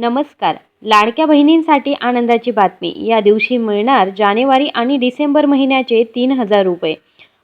नमस्कार. लाडक्या बहिणींसाठी आनंदाची बातमी. या दिवशी मिळणार जानेवारी आणि डिसेंबर महिन्याचे तीन हजार रुपये.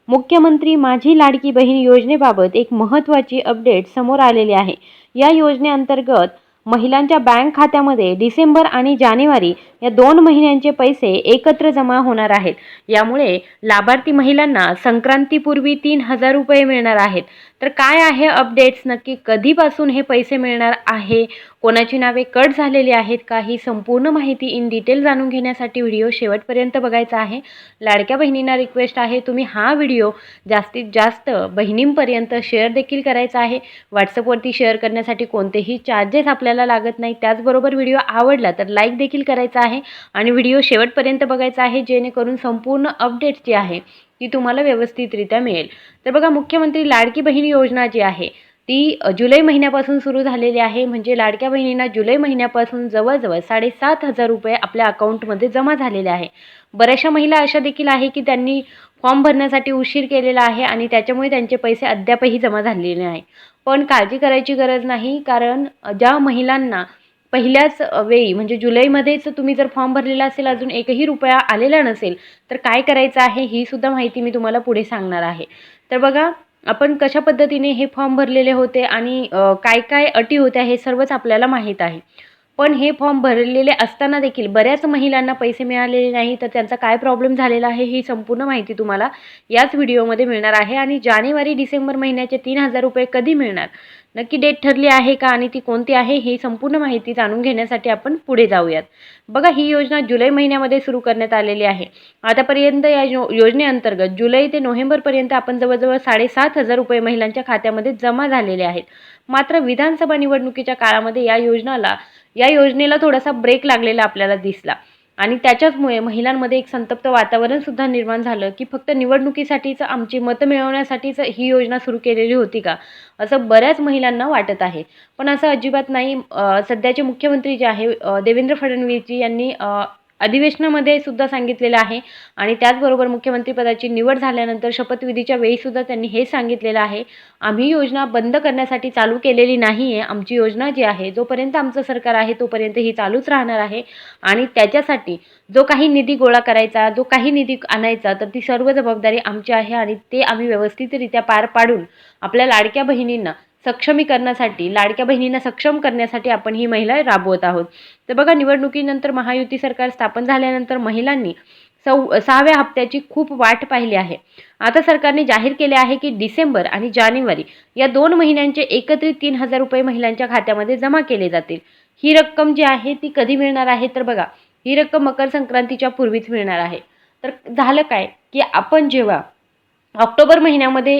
मुख्यमंत्री माझी लाडकी बहीण योजनेबाबत एक महत्त्वाची अपडेट समोर आलेली आहे. या योजनेअंतर्गत महिलांच्या बँक खात्यामध्ये डिसेंबर आणि जानेवारी या दोन महिन्यांचे पैसे एकत्र जमा होणार आहेत. यामुळे लाभार्थी महिलांना संक्रांतीपूर्वी तीन हजार रुपये मिळणार आहेत. तर काय आहे अपडेट्स नक्की कधीपासून हे पैसे मिळणार आहे? कोणाची नावे कट झालेली आहेत का? ही संपूर्ण माहिती इन डिटेल जाणून घेण्यासाठी व्हिडिओ शेवटपर्यंत बघायचा आहे. लाडक्या बहिणींना रिक्वेस्ट आहे तुम्ही हा व्हिडिओ जास्तीत जास्त बहिणींपर्यंत शेअर देखील करायचा आहे. व्हॉट्सअपवरती शेअर करण्यासाठी कोणतेही चार्जेस आपल्याला लागत नाही. त्याचबरोबर व्हिडिओ आवडला तर लाईक देखील करायचा आहे आणि व्हिडिओ शेवटपर्यंत बघायचा आहे जेणेकरून संपूर्ण अपडेट्स जे आहे ती तुम्हाला व्यवस्थितरित्या मिळेल. तर बघा मुख्यमंत्री लाडकी बहीण योजना जी आहे ती जुलै महिन्यापासून सुरू झालेली आहे. म्हणजे लाडक्या बहिणींना जुलै महिन्यापासून जवळजवळ साडेसात हजार रुपये आपल्या अकाउंटमध्ये जमा झालेले आहे. बऱ्याचशा महिला अशा देखील आहे की त्यांनी फॉर्म भरण्यासाठी उशीर केलेला आहे आणि त्याच्यामुळे त्यांचे पैसे अद्यापही जमा झालेले नाही. पण काळजी करायची गरज नाही कारण ज्या महिलांना पहिल्याच वेळी म्हणजे जुलैमध्येच तुम्ही जर फॉर्म भरलेला असेल अजून एकही रुपया आलेला नसेल तर काय करायचं आहे ही सुद्धा माहिती मी तुम्हाला पुढे सांगणार आहे. तर बघा आपण कशा पद्धतीने हे फॉर्म भरलेले होते आणि काय काय अटी होत्या हे सर्वच आपल्याला माहीत आहे. पण हे फॉर्म भरलेले असताना देखील बऱ्याच महिलांना पैसे मिळालेले नाही तर त्यांचा काय प्रॉब्लेम झालेला आहे ही संपूर्ण माहिती तुम्हाला याच व्हिडिओमध्ये मिळणार आहे आणि जानेवारी डिसेंबर महिन्याचे तीन हजार रुपये कधी मिळणार? नक्की डेट ठरली आहे का आणि ती कोणती आहे ही संपूर्ण माहिती जाणून घेण्यासाठी आपण पुढे जाऊयात. बघा ही योजना जुलै महिन्यामध्ये सुरू करण्यात आलेली आहे. आतापर्यंत या यो योजनेअंतर्गत जुलै ते नोव्हेंबरपर्यंत आपण जवळजवळ साडेसात हजार रुपये महिलांच्या खात्यामध्ये जमा झालेले आहेत. मात्र विधानसभा निवडणुकीच्या काळामध्ये या योजनाला या योजनेला थोडासा ब्रेक लागलेला आपल्याला दिसला. आणि त्याच्याचमुळे महिलांमध्ये एक संतप्त वातावरणसुद्धा निर्माण झालं की फक्त निवडणुकीसाठीच आमची मतं मिळवण्यासाठीच ही योजना सुरू केलेली होती का? असं बऱ्याच महिलांना वाटत आहे. पण असं अजिबात नाही. सध्याचे मुख्यमंत्री जे आहे देवेंद्र फडणवीसजी यांनी अधिवेशनामध्ये सुद्धा सांगितलेलं आहे. आणि त्याचबरोबर मुख्यमंत्रीपदाची निवड झाल्यानंतर शपथविधीच्या वेळीसुद्धा त्यांनी हे सांगितलेलं आहे. आम्ही योजना बंद करण्यासाठी चालू केलेली नाही आहे आमची योजना जी आहे जोपर्यंत आमचं सरकार आहे तोपर्यंत ही चालूच राहणार आहे. आणि त्याच्यासाठी जो काही निधी गोळा करायचा जो काही निधी आणायचा तर ती सर्व जबाबदारी आमची आहे आणि ते आम्ही व्यवस्थितरित्या पार पाडून आपल्या लाडक्या बहिणींना सक्षमीकरणासाठी लाडक्या बहिणींना सक्षम करण्यासाठी आपण ही महिला राबवत आहोत. तर बघा निवडणुकीनंतर महायुती सरकार स्थापन झाल्यानंतर महिलांनी सौ सहाव्या हप्त्याची खूप वाट पाहिली आहे. आता सरकारने जाहीर केले आहे की डिसेंबर आणि जानेवारी या दोन महिन्यांचे एकत्रित तीन हजार रुपये महिलांच्या खात्यामध्ये जमा केले जातील. ही रक्कम जी आहे ती कधी मिळणार आहे? तर बघा ही रक्कम मकर संक्रांतीच्या पूर्वीच मिळणार आहे. तर झालं काय की आपण जेव्हा ऑक्टोबर महिन्यामध्ये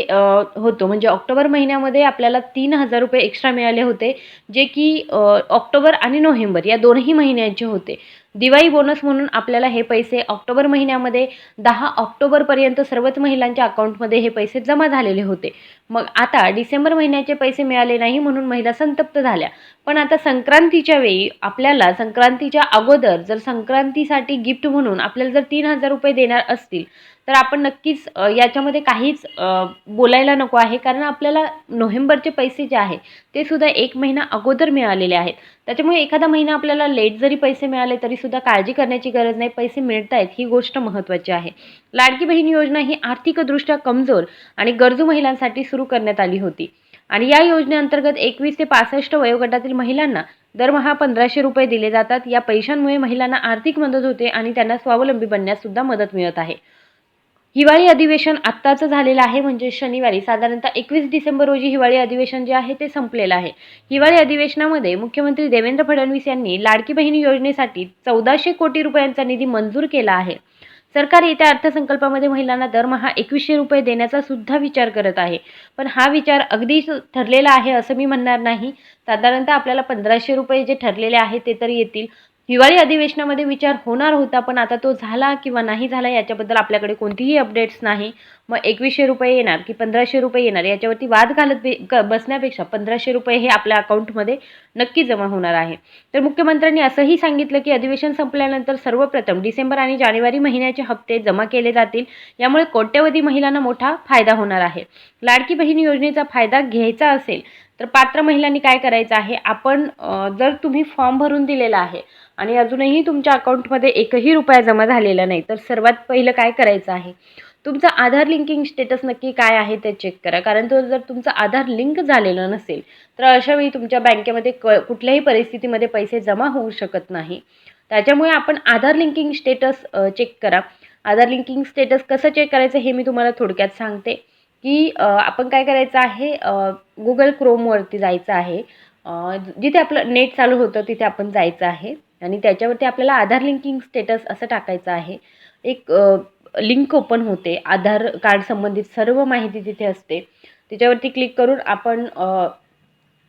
होतो. म्हणजे ऑक्टोबर महिन्यामध्ये आपल्याला तीन हजार रुपये एक्स्ट्रा मिळाले होते जे की ऑक्टोबर आणि नोव्हेंबर या दोनही महिन्यांचे होते. दिवाळी बोनस म्हणून आपल्याला हे पैसे ऑक्टोबर महिन्यामध्ये दहा ऑक्टोबरपर्यंत सर्वच महिलांच्या अकाउंटमध्ये हे पैसे जमा झालेले होते. मग आता डिसेंबर महिन्याचे पैसे मिळाले नाही म्हणून महिला संतप्त झाल्या. पण आता संक्रांतीच्या वेळी आपल्याला संक्रांतीच्या अगोदर जर संक्रांतीसाठी गिफ्ट म्हणून आपल्याला जर तीन हजार रुपये देणार असतील तर आपण नक्कीच याच्यामध्ये काहीच बोलायला नको आहे. कारण आपल्याला नोव्हेंबरचे पैसे जे आहे ते सुद्धा एक महिना अगोदर मिळालेले आहेत. त्याच्यामुळे एखादा महिना आपल्याला लेट जरी पैसे मिळाले तरी सुद्धा काळजी करण्याची गरज नाही. पैसे मिळत आहेत ही गोष्ट महत्त्वाची आहे. लाडकी बहीण योजना ही आर्थिकदृष्ट्या कमजोर आणि गरजू महिलांसाठी सुरू करण्यात आली होती. आणि या योजनेअंतर्गत एकवीस ते पासष्ट वयोगटातील महिलांना दरमहा पंधराशे रुपये दिले जातात. या पैशांमुळे महिलांना आर्थिक मदत होते आणि त्यांना स्वावलंबी बनण्यास सुद्धा मदत मिळत आहे. हिवाळी अधिवेशन आत्ताच झालेलं आहे म्हणजे शनिवारी. साधारणतः एकवीस डिसेंबर रोजी हिवाळी अधिवेशन जे आहे ते संपलेलं आहे. हिवाळी अधिवेशनामध्ये मुख्यमंत्री देवेंद्र फडणवीस यांनी लाडकी बहीण योजनेसाठी चौदाशे कोटी रुपयांचा निधी मंजूर केला आहे. सरकार येत्या अर्थसंकल्पामध्ये महिलांना दरमहा एकवीसशे रुपये देण्याचा सुद्धा विचार करत आहे. पण हा विचार अगदीच ठरलेला आहे असं मी म्हणणार नाही. साधारणतः आपल्याला पंधराशे रुपये जे ठरलेले आहे ते तर येतील. हिवाळी अधिवेशनामध्ये विचार होणार होता पण आता तो झाला किंवा नाही झाला याच्याबद्दल आपल्याकडे कोणतीही अपडेट्स नाही. मग एकवीसशे रुपये येणार की पंधराशे रुपये येणार? याच्यावरती वाद घालत क बसण्यापेक्षा पंधराशे रुपये हे आपल्या अकाउंटमध्ये नक्की जमा होणार आहे. तर मुख्यमंत्र्यांनी असंही सांगितलं की अधिवेशन संपल्यानंतर सर्वप्रथम डिसेंबर आणि जानेवारी महिन्याचे हप्ते जमा केले जातील. यामुळे कोट्यवधी महिलांना मोठा फायदा होणार आहे. लाडकी बहीण योजनेचा फायदा घ्यायचा असेल तर पात्र महिलांनी काय करायचं आहे? आपण जर तुम्ही फॉर्म भरून दिलेला आहे आणि अजूनही तुमच्या अकाउंटमध्ये एकही रुपया जमा झालेला नाही तर सर्वात पहिलं काय करायचं आहे? तुमचं आधार लिंकिंग स्टेटस नक्की काय आहे ते चेक करा. कारण तो जर तुमचं आधार लिंक झालेलं नसेल तर अशावेळी तुमच्या बँकेमध्ये क कुठल्याही परिस्थितीमध्ये पैसे जमा होऊ शकत नाही. त्याच्यामुळे आपण आधार लिंकिंग स्टेटस चेक करा. आधार लिंकिंग स्टेटस कसं चेक करायचं हे मी तुम्हाला थोडक्यात सांगते. की आपण काय करायचं आहे गुगल क्रोमवरती जायचं आहे. जिथे आपलं नेट चालू होतं तिथे आपण जायचं आहे. आणि त्याच्यावरती आपल्याला आधार लिंकिंग स्टेटस असं टाकायचं आहे. एक लिंक ओपन होते. आधार कार्ड संबंधित सर्व माहिती तिथे असते. त्याच्यावरती क्लिक करून आपण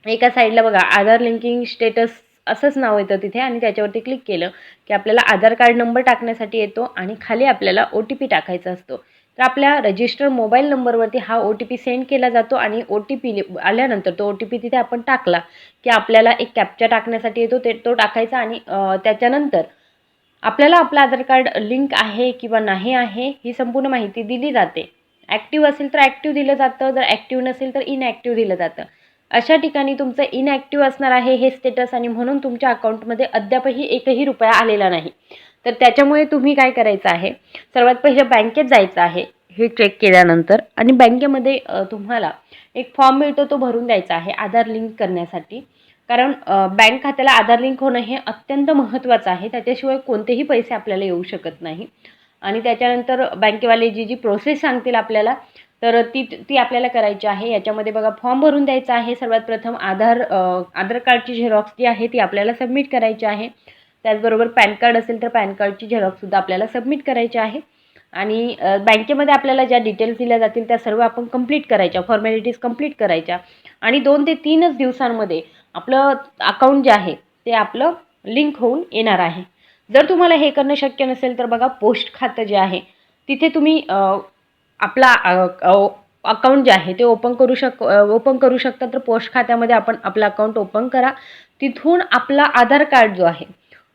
एका साईडला बघा आधार लिंकिंग स्टेटस असंच नाव येतं तिथे आणि त्याच्यावरती क्लिक केलं की आपल्याला आधार कार्ड नंबर टाकण्यासाठी येतो आणि खाली आपल्याला ओ टी पी टाकायचा असतो. तर आपल्या रजिस्टर मोबाईल नंबरवरती हा ओ टी पी सेंड केला जातो आणि ओ टी पी आल्यानंतर तो ओ टी पी तिथे आपण टाकला की आपल्याला एक कॅप्चा टाकण्यासाठी येतो ते तो टाकायचा आणि त्याच्यानंतर आपल्याला आपलं आधार कार्ड लिंक आहे किंवा नाही आहे ही संपूर्ण माहिती दिली जाते. ॲक्टिव्ह असेल तर ॲक्टिव्ह दिलं जातं जर ॲक्टिव्ह नसेल तर इनॲक्टिव्ह दिलं जातं. अशा ठिकाणी तुमचं इनॲक्टिव्ह असणार आहे हे स्टेटस आणि म्हणून तुमच्या अकाउंटमध्ये अद्यापही एकही रुपया आलेला नाही. तर त्याच्यामुळे तुम्ही काय करायचं आहे? सर्वात पहिलं बँकेत जायचं आहे. हे चेक केल्यानंतर आणि बँकेमध्ये तुम्हाला एक फॉर्म मिळतो तो भरून द्यायचा आहे आधार लिंक करण्यासाठी. कारण बँक खात्याला आधार लिंक होणं हे अत्यंत महत्त्वाचं आहे. त्याच्याशिवाय कोणतेही पैसे आपल्याला येऊ शकत नाही. आणि त्याच्यानंतर बँकेवाले जी जी प्रोसेस सांगतील आपल्याला तर ती ती आपल्याला करायची आहे. याच्यामध्ये बघा फॉर्म भरून द्यायचा आहे. सर्वात प्रथम आधार आधार कार्डची झेरॉक्स जी आहे ती आपल्याला सबमिट करायची आहे. त्याचबरोबर पॅन कार्ड असेल तर पॅन कार्डची झेरॉक्ससुद्धा आपल्याला सबमिट करायची आहे. आणि बँकेमध्ये आपल्याला ज्या डिटेल्स दिल्या जातील त्या सर्व आपण कंप्लीट करायच्या. फॉर्मॅलिटीज कंप्लीट करायच्या. आणि दोन ते तीनच दिवसांमध्ये आपलं अकाउंट जे आहे ते आपलं लिंक होऊन येणार आहे. जर तुम्हाला हे करणं शक्य नसेल तर बघा पोस्ट खातं जे आहे तिथे तुम्ही आपला अकाउंट जे आहे ते ओपन करू शक ओपन करू शकता तर पोस्ट खात्यामध्ये आपण आपलं अकाउंट ओपन करा. तिथून आपला आधार कार्ड जो आहे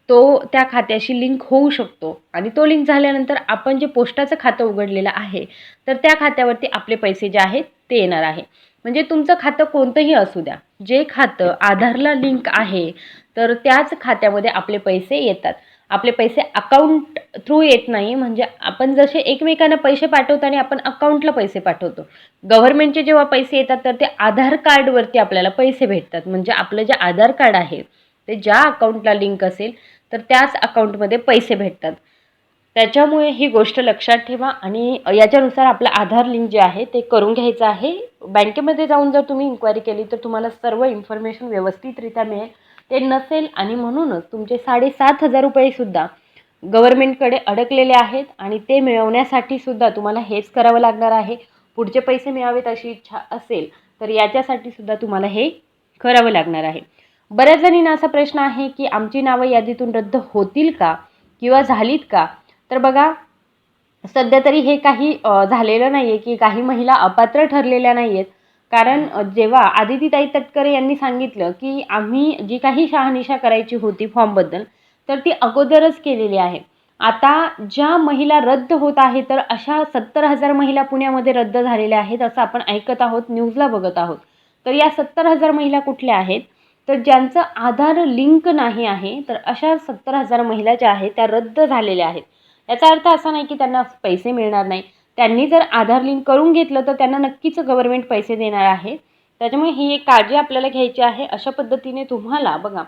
तो त्या खात्याशी लिंक होऊ शकतो. आणि तो लिंक झाल्यानंतर आपण जे पोस्टाचं खातं उघडलेलं आहे तर त्या खात्यावरती आपले पैसे जे आहेत ते येणार आहे. म्हणजे तुमचं खातं कोणतंही असू द्या. जे खातं आधारला लिंक आहे तर त्याच खात्यामध्ये आपले पैसे येतात. आपले पैसे अकाउंट थ्रू येत नाही म्हणजे आपण जसे एकमेकांना पैसे पाठवतो आणि आपण अकाउंटला पैसे पाठवतो. गव्हर्नमेंटचे जेव्हा पैसे येतात तर ते आधार कार्डवरती आपल्याला पैसे भेटतात. म्हणजे आपलं जे आधार कार्ड आहे ते ज्या अकाउंटला लिंक असेल तर त्याच अकाउंटमध्ये पैसे भेटतात. त्याच्यामुळे ही गोष्ट लक्षात ठेवा आणि याच्यानुसार आपलं आधार लिंक जे आहे ते करून घ्यायचं आहे. बँकेमध्ये जाऊन जर तुम्ही इन्क्वायरी केली तर तुम्हाला सर्व इन्फॉर्मेशन व्यवस्थितरित्या मिळेल. ते नसेल आणि म्हणूनच तुमचे साडेसात हजार रुपयेसुद्धा गव्हर्मेंटकडे अडकलेले आहेत आणि ते मिळवण्यासाठी सुद्धा तुम्हाला हेच करावं लागणार आहे. पुढचे पैसे मिळावेत अशी इच्छा असेल तर याच्यासाठी सुद्धा तुम्हाला हे करावं लागणार आहे. बऱ्याच जणींना असा प्रश्न आहे की आमची नावं यादीतून रद्द होतील का? किंवा झालीत का? तर बघा सध्या तरी हे काही झालेलं नाही आहे की काही महिला अपात्र ठरलेल्या नाही आहेत कारण जेव्हा आदितीताई तटकरे यांनी सांगितलं की आम्ही जी काही शहानिशा करायची होती फॉर्मबद्दल तर ती अगोदरच केलेली आहे. आता ज्या महिला रद्द होत आहे तर अशा सत्तर हजार महिला पुण्यामध्ये रद्द झालेल्या आहेत असं आपण ऐकत आहोत न्यूजला बघत आहोत. तर या सत्तर हजार महिला कुठल्या आहेत? तर ज्यांचं आधार लिंक नाही आहे तर अशा सत्तर हजार महिला ज्या आहेत त्या रद्द झालेल्या आहेत. याचा अर्थ असा नाही की त्यांना पैसे मिळणार नाही. त्यांनी जर आधार लिंक करून घेतलं तर त्यांना नक्कीच गव्हर्नमेंट पैसे देणार आहे. त्याच्यामुळे ही एक काळजी आपल्याला घ्यायची आहे. अशा पद्धतीने तुम्हाला बघा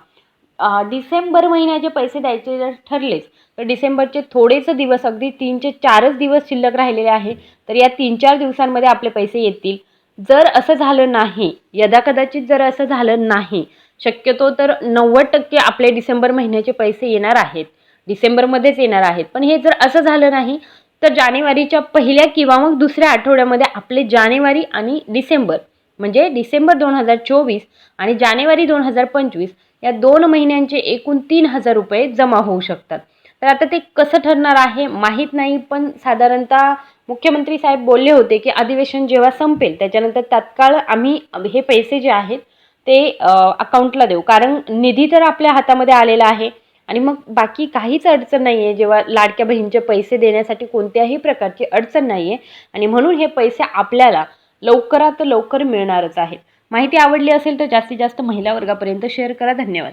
डिसेंबर महिन्याचे पैसे द्यायचे जर ठरलेच तर डिसेंबरचे थोडेच दिवस अगदी तीनचे चारच दिवस शिल्लक राहिलेले आहे तर या तीन चार दिवसांमध्ये आपले पैसे येतील. जर असं झालं नाही यदाकदाचित जर असं झालं नाही शक्यतो तर नव्वद टक्के आपले डिसेंबर महिन्याचे पैसे येणार आहेत. डिसेंबरमध्येच येणार आहेत. पण हे जर असं झालं नाही तर जानेवारीच्या पहिल्या किंवा मग दुसऱ्या आठवड्यामध्ये आपले जानेवारी आणि डिसेंबर म्हणजे डिसेंबर दोन हजार चोवीस आणि जानेवारी दोन हजार पंचवीस या दोन महिन्यांचे एकूण तीन हजार रुपये जमा होऊ शकतात. तर आता ते कसं ठरणार आहे माहीत नाही पण साधारणतः मुख्यमंत्री साहेब बोलले होते की अधिवेशन जेव्हा संपेल त्याच्यानंतर तात्काळ आम्ही हे पैसे जे आहेत ते अकाउंटला देऊ. कारण निधी तर आपल्या हातामध्ये आलेला आहे. आणि मग बाकी काहीच अडचण नाही आहे जेव्हा लाडक्या बहिणीचे पैसे देण्यासाठी कोणत्याही प्रकारची अडचण नाही आहे आणि म्हणून हे पैसे आपल्याला लवकरात लवकर मिळणारच आहेत. माहिती आवडली असेल तर जास्तीत जास्त महिला वर्गापर्यंत शेअर करा. धन्यवाद.